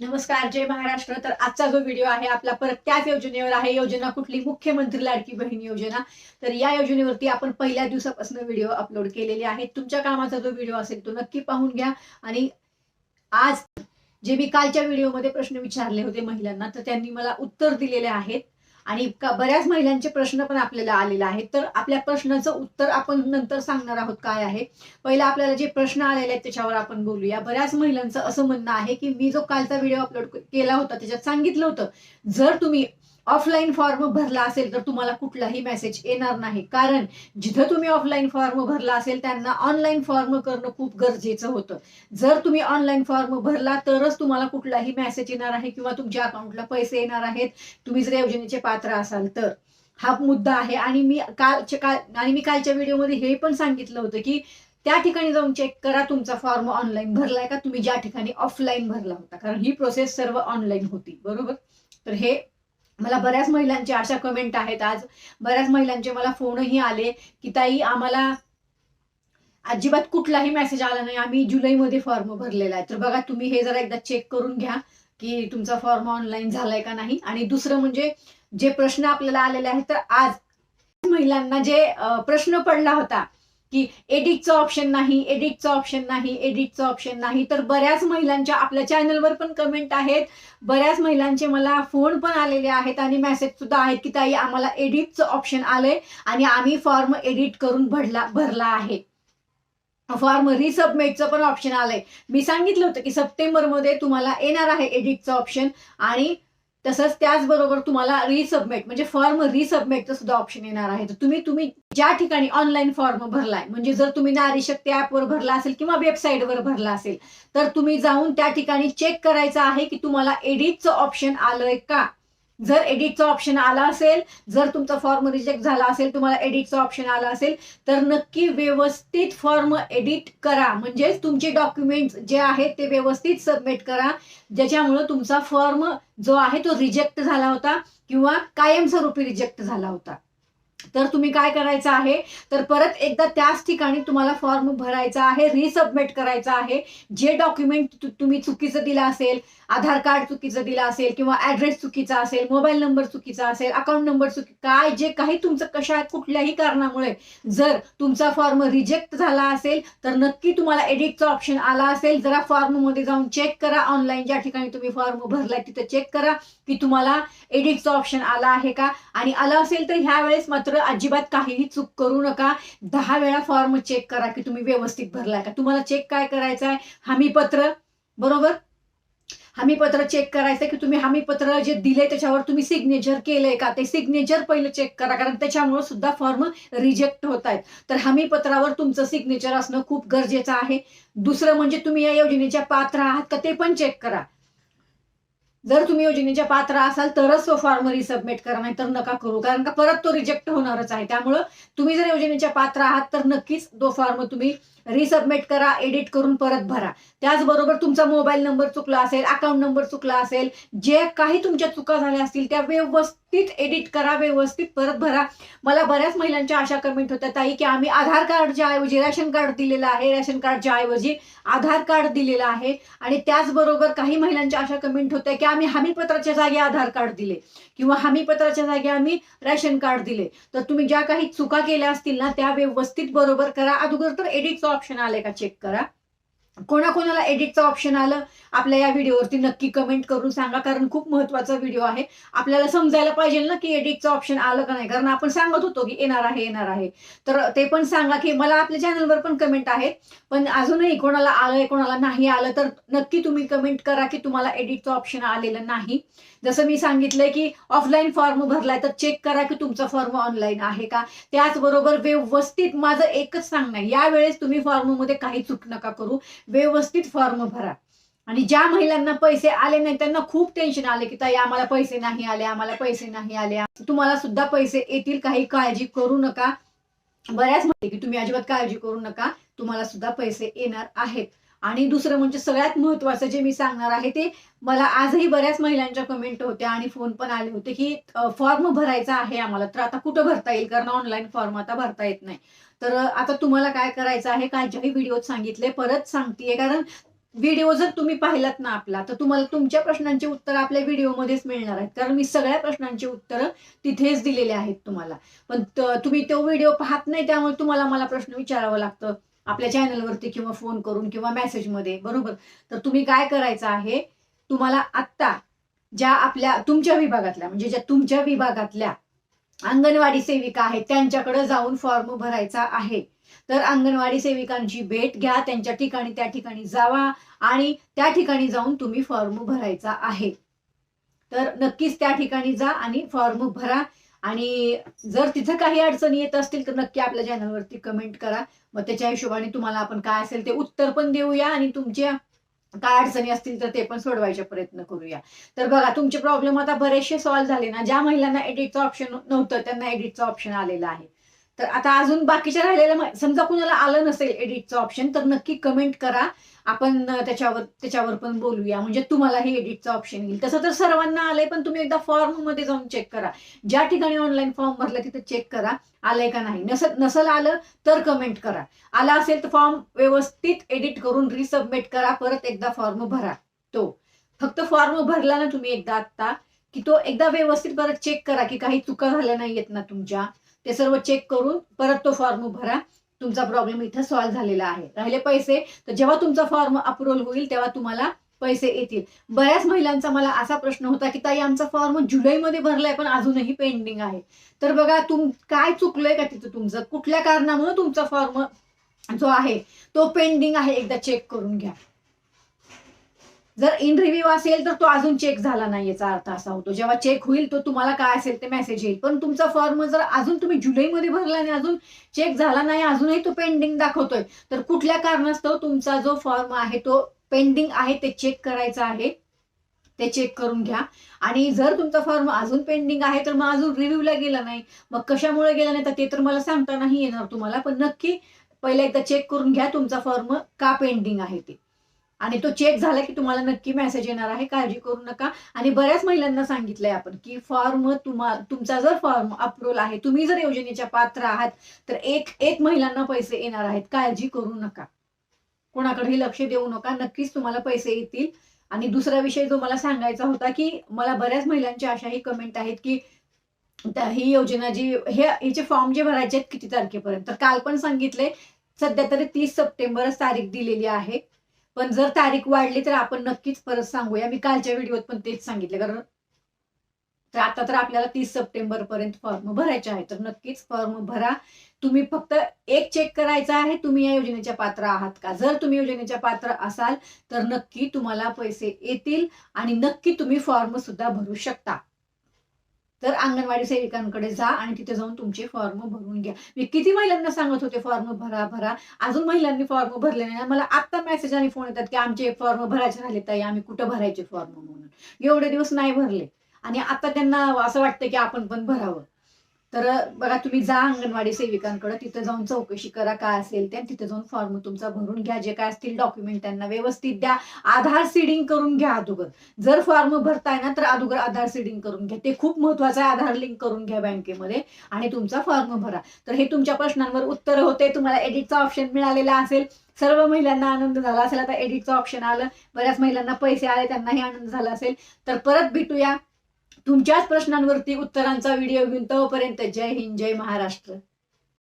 नमस्कार जय महाराष्ट्र. तर आजचा जो व्हिडिओ आहे आपला परत त्याच योजनेवर आहे. योजना कुठली? मुख्यमंत्री लाडकी बहीण योजना. तर या योजनेवरती आपण पहिल्या दिवसापासून व्हिडिओ अपलोड केलेले आहेत. तुमच्या कामाचा जो व्हिडिओ असेल तो नक्की पाहून घ्या. आणि आज जे मी कालच्या व्हिडिओमध्ये प्रश्न विचारले होते महिलांना तर त्यांनी मला उत्तर दिलेले आहेत. आणि बऱ्याच महिलांचे प्रश्न पण आपल्याला आलेले आहेत. तर आपल्या प्रश्नाचं उत्तर आपण नंतर सांगणार आहोत काय आहे. पहिला आपल्याला जे प्रश्न आलेले आहेत त्याच्यावर आपण बोलूया. बऱ्याच महिलांचं असं म्हणणं आहे की मी जो कालचा व्हिडिओ अपलोड केला होता त्याच्यात सांगितलं होतं जर तुम्ही ऑफलाईन फॉर्म भरला असेल तर तुम्हाला कुठलाही मेसेज येणार नाही. कारण जिथं तुम्ही ऑफलाईन फॉर्म भरला असेल त्यांना ऑनलाईन फॉर्म करणं खूप गरजेचं होतं. जर तुम्ही ऑनलाईन फॉर्म भरला तरच तुम्हाला कुठलाही मेसेज येणार आहे किंवा तुमच्या अकाउंटला पैसे येणार आहेत. तुम्ही जर योजनेचे पात्र असाल तर. हा मुद्दा आहे. आणि मी कालच्या काल आणि मी कालच्या व्हिडिओमध्ये हे पण सांगितलं होतं की त्या ठिकाणी जाऊन चेक करा तुमचा फॉर्म ऑनलाईन भरलाय का? तुम्ही ज्या ठिकाणी ऑफलाईन भरला होता. कारण ही प्रोसेस सर्व ऑनलाईन होती. बरोबर? तर हे मला बऱ्याच महिलांचे अशा कमेंट आहेत आज. बऱ्याच महिलांचे मला फोनही आले की ताई आम्हाला अजिबात कुठलाही मेसेज आला नाही. आम्ही जुलैमध्ये फॉर्म भरलेला आहे. तर बघा तुम्ही हे जरा एकदा चेक करून घ्या की तुमचा फॉर्म ऑनलाईन झालाय का नाही. आणि दुसरं म्हणजे जे प्रश्न आपल्याला आलेले आहेत तर आज महिलांना जे प्रश्न पडला होता की एडिटचं ऑप्शन नाही एडिटचं ऑप्शन नाही एडिटचं ऑप्शन नाही. तर बऱ्याच महिलांच्या आपल्या चॅनलवर पण कमेंट आहेत. बऱ्याच महिलांचे मला फोन पण आलेले आहेत आणि मेसेज सुद्धा आहेत की ताई आम्हाला एडिटचं ऑप्शन आलंय आणि आम्ही फॉर्म एडिट करून भरला भरला आहे. फॉर्म रिसबमिटचं पण ऑप्शन आलंय. मी सांगितलं होतं की सप्टेंबरमध्ये तुम्हाला येणार आहे एडिटचं ऑप्शन आणि तसंच त्याचबरोबर तुम्हाला रिसबमिट म्हणजे फॉर्म रिसबमिटचं सुद्धा ऑप्शन येणार आहे. तर तुम्ही तुम्ही ज्या ठिकाणी ऑनलाईन फॉर्म भरलाय म्हणजे जर तुम्ही नारी शक्ती ऍपवर भरला असेल किंवा वेबसाईटवर भरला असेल तर तुम्ही जाऊन त्या ठिकाणी चेक करायचं आहे की तुम्हाला एडिटचं ऑप्शन आलंय का? जर एडिटचं ऑप्शन आला असेल जर तुमचा फॉर्म रिजेक्ट झाला असेल तुम्हाला एडिटचा ऑप्शन आलं असेल तर नक्की व्यवस्थित फॉर्म एडिट करा. म्हणजेच तुमचे डॉक्युमेंट्स जे आहेत ते व्यवस्थित सबमिट करा. ज्याच्यामुळं तुमचा फॉर्म जो आहे तो रिजेक्ट झाला होता किंवा कायमस्वरूपी रिजेक्ट झाला होता. तर तुम्ही काय करायचं आहे? तर परत एकदा त्याच ठिकाणी तुम्हाला फॉर्म भरायचा आहे रिसबमिट करायचा आहे. जे डॉक्युमेंट तुम्ही चुकीचं दिलं असेल आधार कार्ड चुकीचं दिलं असेल किंवा ऍड्रेस चुकीचा असेल मोबाईल नंबर चुकीचा असेल अकाउंट नंबर चुकी काय जे काही तुमचं कशा कुठल्याही कारणामुळे जर तुमचा फॉर्म रिजेक्ट झाला असेल तर नक्की तुम्हाला एडिटचा ऑप्शन आला असेल. जरा फॉर्ममध्ये जाऊन चेक करा. ऑनलाईन ज्या ठिकाणी तुम्ही फॉर्म भरलाय तिथं चेक करा की तुम्हाला एडिटचा ऑप्शन आला आहे का? आणि आला असेल तर ह्या वेळेस मात्र अजिबात काहीही चूक करू नका. दहा वेळा फॉर्म चेक करा की तुम्ही व्यवस्थित भरलाय का. तुम्हाला चेक काय करायचं आहे हमीपत्र. बरोबर? हमीपत्र चेक करायचं की तुम्ही हमीपत्र जे दिले त्याच्यावर तुम्ही सिग्नेचर केलंय का? ते सिग्नेचर पहिलं चेक करा. कारण त्याच्यामुळे सुद्धा फॉर्म रिजेक्ट होत आहेत. तर हमीपत्रावर तुमचं सिग्नेचर असणं खूप गरजेचं आहे. दुसरं म्हणजे तुम्ही या योजनेच्या पात्र आहात का ते पण चेक करा. जर तुम्ही योजनेच्या पात्र असाल तरच तो फॉर्म रिसबमिट करा नाही तर नका करू. कारण का परत तो रिजेक्ट होणारच आहे. त्यामुळं तुम्ही जर योजनेच्या पात्र आहात तर नक्कीच तो फॉर्म तुम्ही रिसबमिट करा एडिट करून परत भरा. त्याचबरोबर तुमचा मोबाईल नंबर चुकला असेल अकाउंट नंबर चुकला असेल जे काही तुमच्या चुका झाल्या असतील त्या व्यवस्थित एडिट करा व्यवस्थित परत भरा. मला बऱ्याच महिलांच्या अशा कमेंट होत्या ताई की आम्ही आधार कार्डच्या ऐवजी रेशन कार्ड दिलेलं आहे रेशन कार्डच्या ऐवजी आधार कार्ड दिलेलं आहे. आणि त्याचबरोबर काही महिलांच्या अशा कमेंट होत्या की आम्ही हमीपत्राच्या जागी आधार कार्ड दिले. किंवा हमीपत्राच्या जागी आम्ही रेशन कार्ड दिले. तर तुम्ही ज्या काही चुका केल्या असतील ना त्या व्यवस्थित बरोबर करा. अगोदर तर एडिटचं ऑप्शन आलंय का? चेक करा. कोणाकोणाला एडिटचं ऑप्शन आलं आपल्या या व्हिडिओवरती नक्की कमेंट करून सांगा कारण खूप महत्त्वाचा व्हिडिओ आहे. आपल्याला समजायला पाहिजे ना की एडिटचं ऑप्शन आलं का नाही कारण आपण सांगत होतो की येणार आहे येणार आहे. तर ते पण सांगा की मला आपल्या चॅनलवर पण कमेंट आहेत पण अजूनही कोणाला आलंय कोणाला नाही आलं तर नक्की तुम्ही कमेंट करा की तुम्हाला एडिटचं ऑप्शन आलेलं नाही. जसं मी सांगितलंय की ऑफलाईन फॉर्म भरलाय तर चेक करा की तुमचा फॉर्म ऑनलाईन आहे का. त्याचबरोबर व्यवस्थित माझं एकच सांगणं आहे. यावेळेस तुम्ही फॉर्ममध्ये काही चूक नका करू. व्यवस्थित फॉर्म भरा. आणि ज्या महिलांना पैसे आले नाही त्यांना खूप टेन्शन आले की ताई आम्हाला पैसे नाही आले आम्हाला पैसे नाही आले. तुम्हाला सुद्धा पैसे येतील काही काळजी करू नका. बऱ्याच म्हणते की तुम्ही अजिबात काळजी करू नका. तुम्हाला सुद्धा पैसे येणार आहेत. आणि दुसरं म्हणजे सगळ्यात महत्वाचं जे मी सांगणार आहे ते मला आजही बऱ्याच महिलांच्या कमेंट होत्या आणि फोन पण आले होते की फॉर्म भरायचा आहे आम्हाला. तर आता कुठं भरता येईल? कारण ऑनलाईन फॉर्म आता भरता येत नाही. तर आता तुम्हाला काय करायचं आहे? काय ज्याही व्हिडिओत सांगितले. परत सांगतेय. कारण व्हिडिओ जर तुम्ही पाहिलात ना आपला तर तुम्हाला तुमच्या प्रश्नांची उत्तर आपल्या व्हिडिओमध्येच मिळणार आहेत. कारण मी सगळ्या प्रश्नांची उत्तरं तिथेच दिलेले आहेत तुम्हाला. पण तुम्ही तो व्हिडिओ पाहत नाही त्यामुळे तुम्हाला मला प्रश्न विचारावा लागतं. आपल्या चॅनलवरती किंवा फोन करून किंवा मेसेजमध्ये बरोबर? तर तुम्ही काय करायचं आहे? तुम्हाला आत्ता ज्या आपल्या तुमच्या विभागातल्या म्हणजे ज्या तुमच्या विभागातल्या अंगणवाडी सेविका आहेत त्यांच्याकडे जाऊन फॉर्म भरायचा आहे. तर अंगणवाडी सेविकांची भेट घ्या त्यांच्या ठिकाणी त्या ठिकाणी जावा आणि त्या ठिकाणी जाऊन तुम्ही फॉर्म भरायचा आहे. तर नक्कीच त्या ठिकाणी जा आणि फॉर्म भरा. आणि जर तिथं काही अडचणी येत असतील तर नक्की आपल्या चॅनलवरती कमेंट करा. मग त्याच्या हिशोबाने तुम्हाला आपण काय असेल ते उत्तर पण देऊया आणि तुमच्या काय अडचणी असतील तर ते पण सोडवायचा प्रयत्न करूया. तर बघा तुमचे प्रॉब्लेम आता बरेचसे सॉल्व्ह झाले ना. ज्या महिलांना एडिटचं ऑप्शन नव्हतं त्यांना एडिटचं ऑप्शन आलेलं आहे. तर आता अजून बाकीच्या राहिलेल्या समजा कुणाला आलं नसेल एडिटचं ऑप्शन तर नक्की कमेंट करा. आपण त्याच्यावर त्याच्यावर पण बोलूया. म्हणजे तुम्हाला हे एडिटचं ऑप्शन येईल. तसं तर सर्वांना आलंय पण तुम्ही एकदा फॉर्ममध्ये जाऊन चेक करा. ज्या ठिकाणी ऑनलाईन फॉर्म भरला तिथे चेक करा. आलंय का नाही? नसल नसल आलं तर कमेंट करा. आला असेल तर फॉर्म व्यवस्थित एडिट करून रिसबमिट करा. परत एकदा फॉर्म भरा. तो. फक्त फॉर्म भरला ना तुम्ही एकदा आता की तो एकदा व्यवस्थित परत चेक करा की काही चुका झाल्या नाहीयेत ना तुमच्या. ते सर्व चेक करून परत तो फॉर्म भरा. तुमचा प्रॉब्लेम इथं सॉल्व्ह झालेला आहे. राहिले पैसे तर जेव्हा तुमचा फॉर्म अप्रुव्हल होईल तेव्हा तुम्हाला पैसे येतील. बऱ्याच महिलांचा मला असा प्रश्न होता की ताई आमचा फॉर्म जुलैमध्ये भरलाय पण अजूनही पेंडिंग आहे. तर बघा तुम काय चुकलंय का तिथं तुमचं? कुठल्या कारणामुळे तुमचा फॉर्म जो आहे तो पेंडिंग आहे? एकदा चेक करून घ्या. जर इन रिव्ह्यू असेल तर तो अजून चेक झाला नाही याचा अर्थ असा होतो. जेव्हा चेक होईल तो तुम्हाला काय असेल ते मेसेज येईल. पण तुमचा फॉर्म जर अजून तुम्ही जुलैमध्ये भरला आणि अजून चेक झाला नाही अजूनही तो पेंडिंग दाखवतोय तर कुठल्या कारणास्तव तुमचा जो फॉर्म आहे तो पेंडिंग आहे ते चेक करायचं आहे. ते चेक करून घ्या. आणि जर तुमचा फॉर्म अजून पेंडिंग आहे तर मग अजून रिव्ह्यूला गेला नाही. मग कशामुळे गेला नाही तर ते तर मला सांगता नाही येणार तुम्हाला. पण नक्की पहिला एकदा चेक करून घ्या तुमचा फॉर्म का पेंडिंग आहे ते. आणि तो चेक झाला की तुम्हाला नक्की मेसेज येणार आहे काळजी करू नका. आणि बऱ्याच महिलांना सांगितलंय आपण की फॉर्म तुम्हा तुमचा जर फॉर्म अप्रूव्हल आहे तुम्ही जर योजनेच्या पात्र आहात तर एक एक महिलांना पैसे येणार आहेत. काळजी करू नका. कोणाकडेही लक्ष देऊ नका. नक्कीच तुम्हाला पैसे येतील. आणि दुसरा विषय जो मला सांगायचा होता की मला बऱ्याच महिलांच्या अशाही कमेंट आहेत की ही योजना जी हे हिचे फॉर्म जे भरायचे आहेत किती तारखेपर्यंत? तर काल पण सांगितले सध्या तरी तीस सप्टेंबरच तारीख दिलेली आहे. पण जर तारीख वाढली तर आपण नक्कीच परत सांगूया. मी कालच्या व्हिडिओत पण तेच सांगितले. कारण तर आता तर आपल्याला तीस सप्टेंबर पर्यंत फॉर्म भरायचे आहे. तर नक्कीच फॉर्म भरा. तुम्ही फक्त एक चेक करायचा आहे तुम्ही या योजनेच्या पात्र आहात का? जर तुम्ही योजनेच्या पात्र असाल तर नक्की तुम्हाला पैसे येतील आणि नक्की तुम्ही फॉर्म सुद्धा भरू शकता. तर अंगणवाडी सेविकांकडे जा आणि तिथे जाऊन तुमचे फॉर्म भरून घ्या. मी किती महिलांना सांगत होते फॉर्म भरा भरा. अजून महिलांनी फॉर्म भरले नाही. मला आत्ता मेसेज आणि फोन येतात की आमचे फॉर्म भरायचे राहिले ताई आम्ही कुठं भरायचे फॉर्म म्हणून. एवढे दिवस नाही भरले. आणि आता त्यांना असं वाटतं की आपण पण भरावं. तर बघा तुम्ही जा अंगणवाडी सेविकांकडे तिथे जाऊन चौकशी करा काय असेल ते तिथे जाऊन फॉर्म तुमचा भरून घ्या. जे काय असतील डॉक्युमेंट त्यांना व्यवस्थित द्या. आधार सीडिंग करून घ्या अगोदर जर फॉर्म भरताय ना तर अगोदर आधार सीडिंग करून घ्या. ते खूप महत्वाचं आहे आधार लिंक करून घ्या बँकेमध्ये आणि तुमचा फॉर्म भरा. तर हे तुमच्या प्रश्नांवर उत्तर होते. तुम्हाला एडिटचा ऑप्शन मिळालेला असेल. सर्व महिलांना आनंद झाला असेल. आता एडिटचं ऑप्शन आलं. बऱ्याच महिलांना पैसे आले त्यांनाही आनंद झाला असेल. तर परत भेटूया. तुमच्याच प्रश्नांवरती उत्तरांचा व्हिडिओ घेऊन तोपर्यंत जय हिंद जय महाराष्ट्र.